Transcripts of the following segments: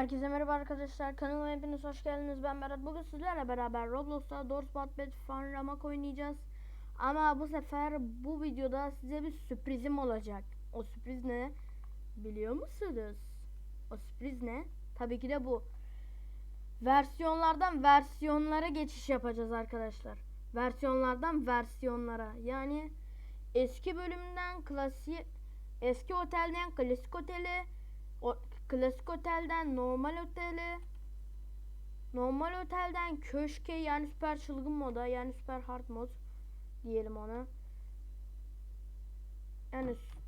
Herkese merhaba arkadaşlar. Kanalıma hepiniz hoş geldiniz. Ben Berat. Bugün sizlerle beraber Roblox'ta Dorsbat Bed Fun Ramak oynayacağız. Ama bu sefer bu videoda size bir sürprizim olacak. O sürpriz ne? Biliyor musunuz? O sürpriz ne? Tabii ki de bu. Versiyonlardan versiyonlara geçiş yapacağız arkadaşlar. Versiyonlardan versiyonlara. Yani eski bölümden klasik eski otelden klasik otele klasik otelden normal otele normal otelden köşke yani süper çılgın moda yani süper hard mod diyelim ona. Yani sü-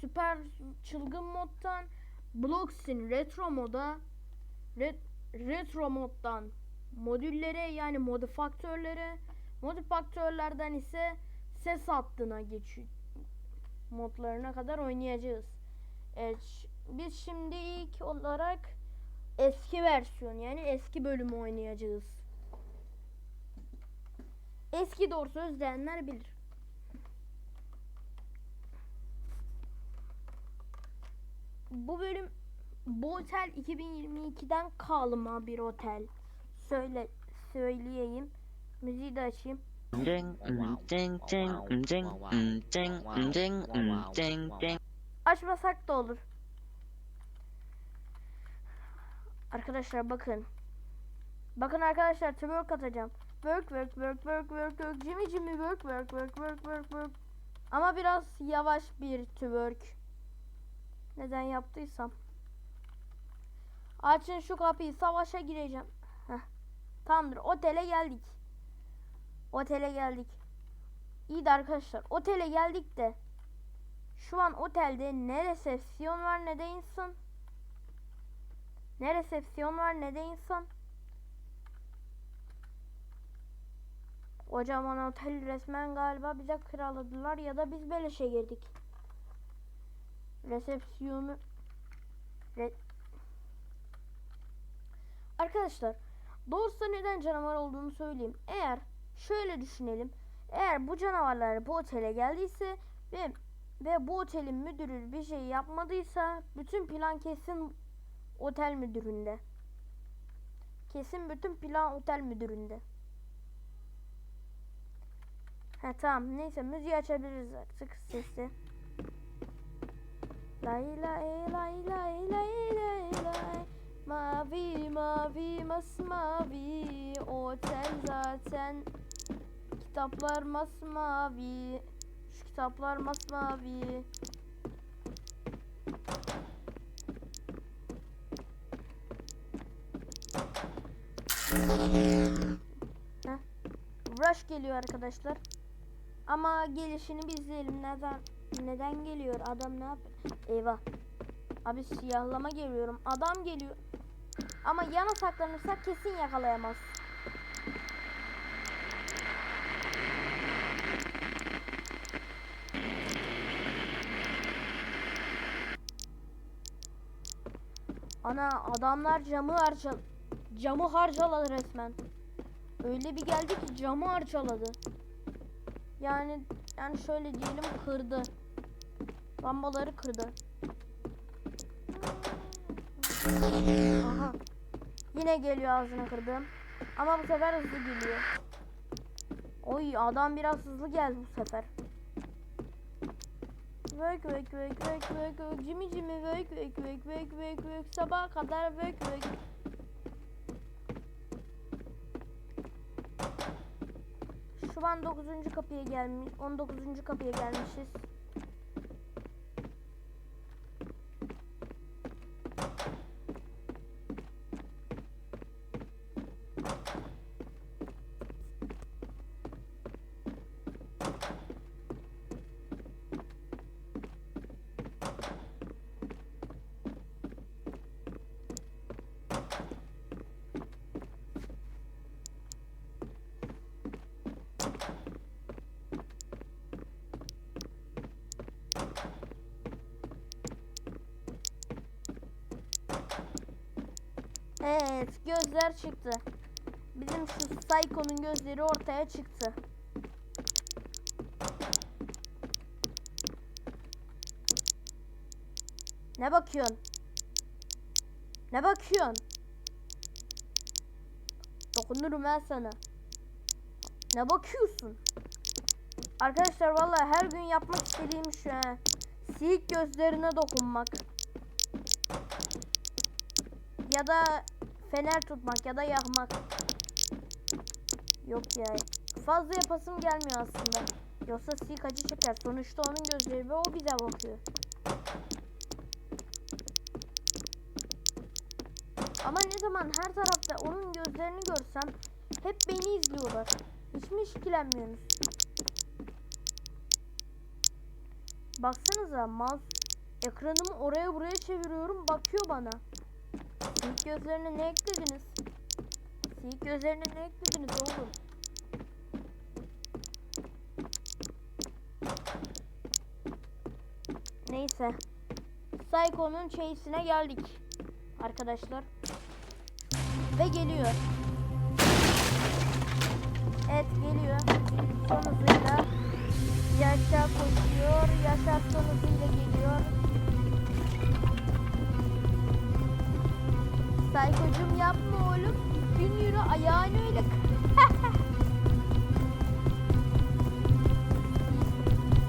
süper çılgın moddan Blox'in retro moda ret, retro moddan modüllere yani modifaktörlere modifaktörlerden ise ses hattına geçiyor modlarına kadar oynayacağız. Evet, biz şimdi ilk olarak eski versiyon yani eski bölümü oynayacağız. Eski doğrusu özleyenler bilir. Bu bölüm bu otel 2022'den kalma bir otel. Söyle söyleyeyim. Müziği de açayım. Ding, mm, ding, Arkadaşlar bakın. Bakın arkadaşlar twerk atacağım. Work work work work work work Jimmy Jimmy work work work work work work. Ama biraz yavaş bir twerk. Neden yaptıysam. Açın şu kapıyı savaşa gireceğim. Heh. Tamamdır otele geldik. Otele geldik. İyi de arkadaşlar otele geldik de şu an otelde ne resepsiyon var ne de insan. Ne resepsiyon var ne de insan. Kocaman otel resmen galiba bize kiraladılar ya da biz beleşe girdik. Resepsiyonu Re- Arkadaşlar doğrusu neden canavar olduğunu söyleyeyim. Eğer şöyle düşünelim. Eğer bu canavarlar bu otele geldiyse ve ve bu otelin müdürü bir şey yapmadıysa bütün plan kesin otel müdüründe. Kesin bütün plan otel müdüründe. Ha tamam neyse müziği açabiliriz artık sesi. Lay lay lay lay lay lay lay Mavi mavi masmavi Otel zaten Kitaplar masmavi Şu kitaplar masmavi Rush geliyor arkadaşlar. Ama gelişini bir izleyelim. Neden neden geliyor? Adam ne yapıyor? Eyvah. Abi siyahlama geliyorum. Adam geliyor. Ama yana saklanırsak kesin yakalayamaz. Ana adamlar camı harca camı harcaladı resmen. Öyle bir geldi ki camı harcaladı. Yani yani şöyle diyelim kırdı. Lambaları kırdı. Aha. Yine geliyor ağzına kırdım. Ama bu sefer hızlı geliyor. Oy adam biraz hızlı geldi bu sefer. Vök vök vök vök vök vök Jimmy Jimmy vök vök vök vök vök vök Sabaha kadar vök vök Şu an 9. kapıya gelmiş 19. kapıya gelmişiz. Evet gözler çıktı. Bizim şu Psycho'nun gözleri ortaya çıktı. Ne bakıyorsun? Ne bakıyorsun? Dokunurum ben sana. Ne bakıyorsun? Arkadaşlar vallahi her gün yapmak istediğim şu he. Siyik gözlerine dokunmak. Ya da fener tutmak ya da yakmak. Yok ya. Fazla yapasım gelmiyor aslında. Yoksa siyik acı çeker. Sonuçta onun gözleri ve o bize bakıyor. Ama ne zaman her tarafta onun gözlerini görsem hep beni izliyorlar. Hiç mi işkilenmiyorsunuz? Baksanıza mouse ekranımı oraya buraya çeviriyorum bakıyor bana. Siyik gözlerine ne eklediniz? Siyik gözlerine ne eklediniz oğlum? Neyse. Psycho'nun chase'ine geldik. Arkadaşlar. Ve geliyor. Evet geliyor. Son hızıyla. Yaşar koşuyor. Yaşar son hızıyla geliyor. Saykocuğum yapma oğlum. Gün yürü ayağını öyle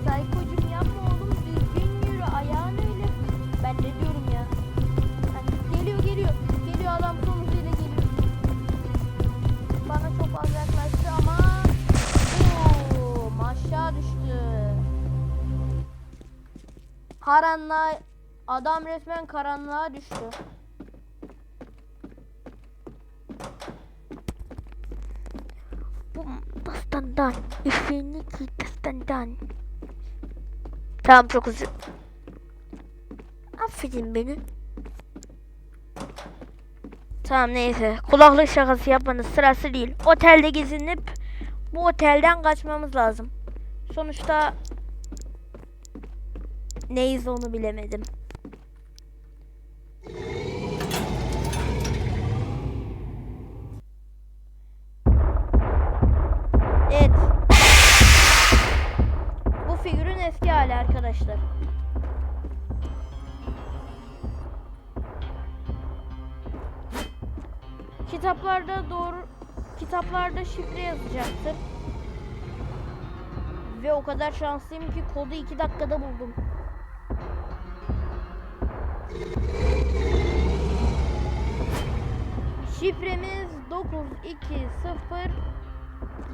Saykocuğum yapma oğlum. Düzgün yürü ayağını öyle. Ben ne ya? Geliyor geliyor. Geliyor adam son hızıyla geliyor. Bana çok az yaklaştı ama aşağı düştü. Karanlığa adam resmen karanlığa düştü. Bastandan, işini git bastandan. Tamam çok üzü. Affedin beni. Tamam neyse. Kulaklık şakası yapmanın sırası değil. Otelde gezinip bu otelden kaçmamız lazım. Sonuçta neyiz onu bilemedim. Arkadaşlar. Kitaplarda doğru kitaplarda şifre yazacaktır. Ve o kadar şanslıyım ki kodu 2 dakikada buldum. Şifremiz 920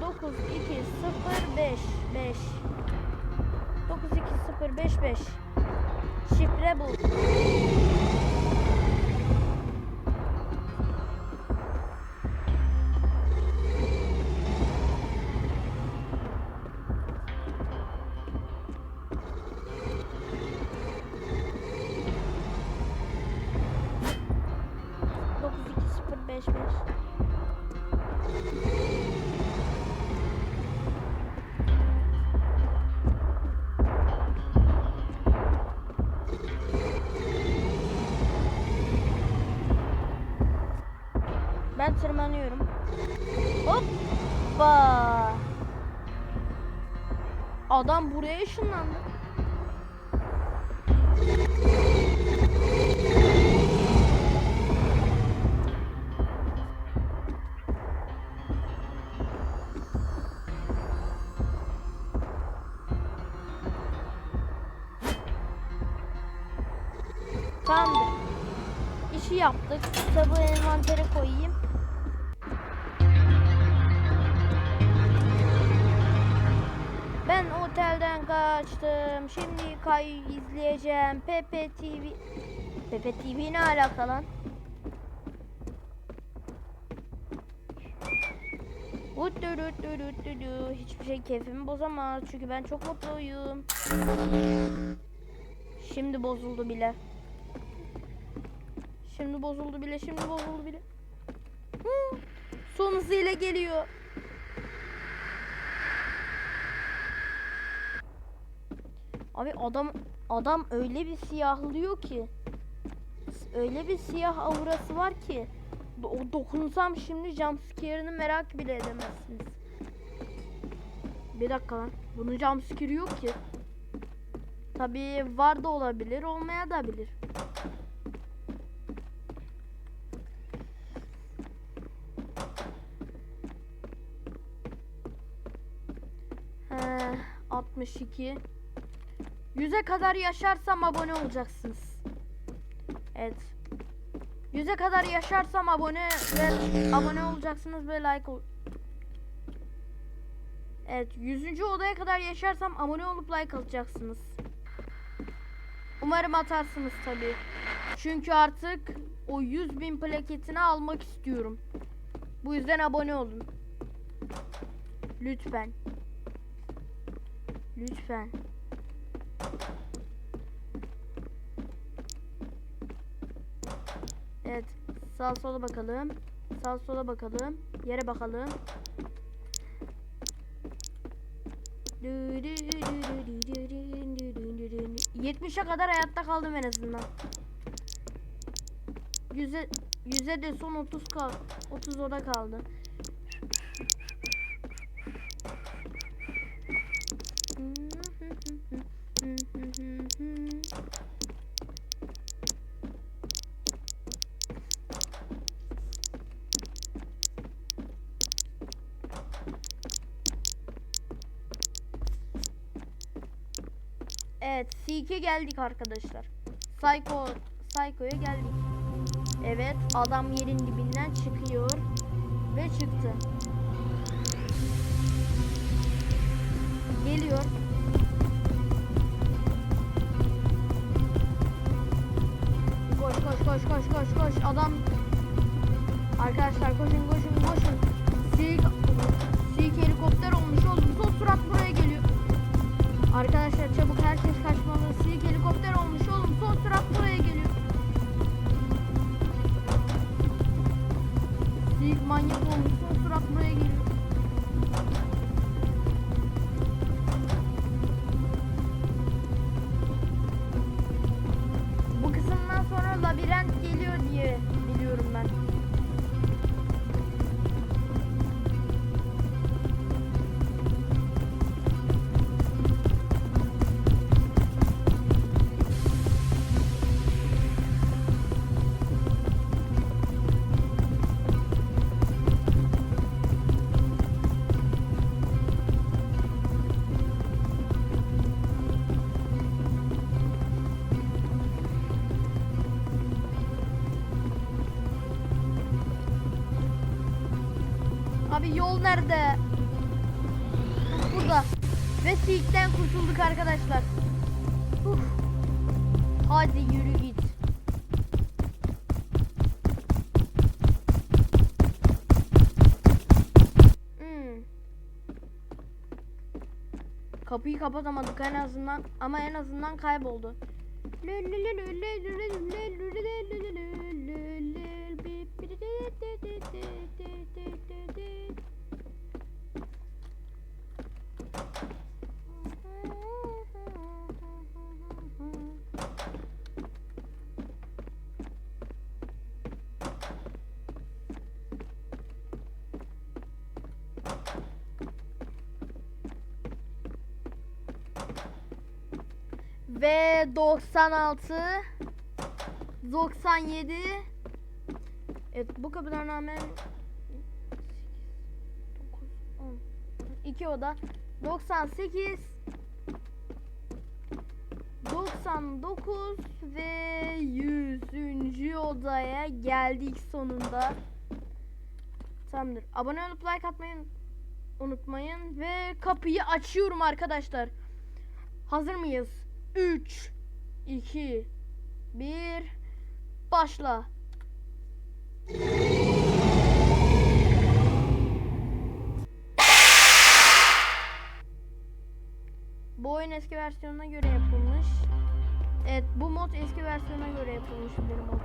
92055 5 92055 Şifre bu. Tırmanıyorum. Hoppa. Adam buraya ışınlandı. Otelden kaçtım. Şimdi kay izleyeceğim. Pepe TV. Pepe TV ne alaka lan? Hiçbir şey keyfimi bozamaz. Çünkü ben çok mutluyum. Şimdi bozuldu bile. Şimdi bozuldu bile. Şimdi bozuldu bile. Hı, Son hızıyla geliyor. Abi adam adam öyle bir siyahlıyor ki. Öyle bir siyah aurası var ki. O dokunsam şimdi jumpscare'ını merak bile edemezsiniz. Bir dakika lan. Bunun jumpscare yok ki. Tabi var da olabilir, olmaya da bilir. He, 62 100'e kadar yaşarsam abone olacaksınız. Evet. 100'e kadar yaşarsam abone ve abone olacaksınız ve like ol. Evet, 100. odaya kadar yaşarsam abone olup like alacaksınız. Umarım atarsınız tabii. Çünkü artık o 100 bin plaketini almak istiyorum. Bu yüzden abone olun. Lütfen. Lütfen. Evet. Sağ sola bakalım. Sağ sola bakalım. Yere bakalım. 70'e kadar hayatta kaldım en azından. Yüze, yüze de son 30 kal 30 oda kaldı. C2 geldik arkadaşlar. Psycho Psycho'ya geldik. Evet, adam yerin dibinden çıkıyor ve çıktı. Geliyor. Koş koş koş koş koş koş adam Arkadaşlar koşun koşun koşun. Sik Sik helikopter olmuş oğlum. Son surat buraya geliyor. Arkadaşlar çabuk herkes kaçmalı. Sik helikopter olmuş oğlum. Son surat buraya geliyor. Sik manyak olmuş. Son surat buraya geliyor. Abi yol nerede? Burada. Ve Silk'ten kurtulduk arkadaşlar. Uf. Hadi yürü git. Hmm. Kapıyı kapatamadık en azından ama en azından kayboldu. Ve 96 97 Evet bu kapıdan rağmen 9 10 2 oda 98 99 ve 100. odaya geldik sonunda. Tamamdır. Abone olup like atmayı unutmayın ve kapıyı açıyorum arkadaşlar. Hazır mıyız? 3 2 1 Başla. Bu oyun eski versiyonuna göre yapılmış. Evet bu mod eski versiyona göre yapılmış bir mod.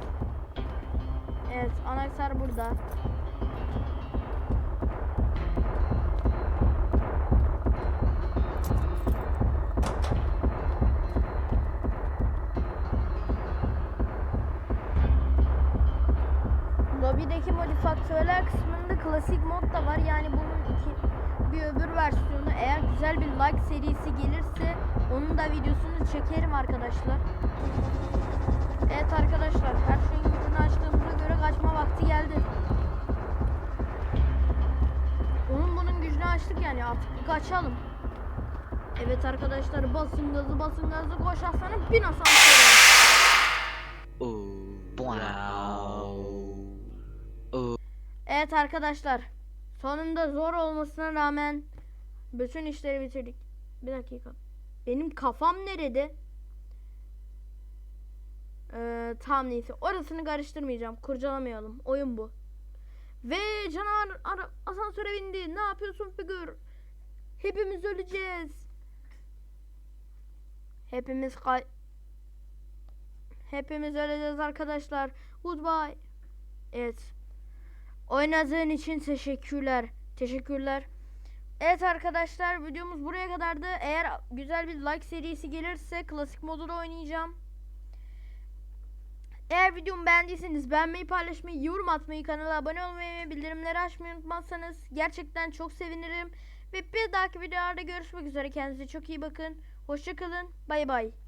Evet anahtar burada. Lobideki modifiktörler kısmında klasik mod da var. Yani bunun iki, bir öbür versiyonu eğer güzel bir like serisi gelirse onun da videosunu çekerim arkadaşlar. Evet arkadaşlar her şeyin gücünü açtığımıza göre kaçma vakti geldi. Onun bunun gücünü açtık yani artık kaçalım. Evet arkadaşlar basın gazı basın gazı koş aslanım bin asansöre. Wow. Evet arkadaşlar sonunda zor olmasına rağmen bütün işleri bitirdik. Bir dakika. Benim kafam nerede? Ee, tamam neyse. Orasını karıştırmayacağım. Kurcalamayalım. Oyun bu. Ve canavar ara- asansöre bindi. Ne yapıyorsun figür? Hepimiz öleceğiz. Hepimiz kay... Hepimiz öleceğiz arkadaşlar. Goodbye. Evet. Oynadığın için teşekkürler. Teşekkürler. Evet arkadaşlar videomuz buraya kadardı. Eğer güzel bir like serisi gelirse klasik modu da oynayacağım. Eğer videomu beğendiyseniz beğenmeyi, paylaşmayı, yorum atmayı, kanala abone olmayı ve bildirimleri açmayı unutmazsanız gerçekten çok sevinirim. Ve bir dahaki videolarda görüşmek üzere. Kendinize çok iyi bakın. Hoşçakalın. Bay bay.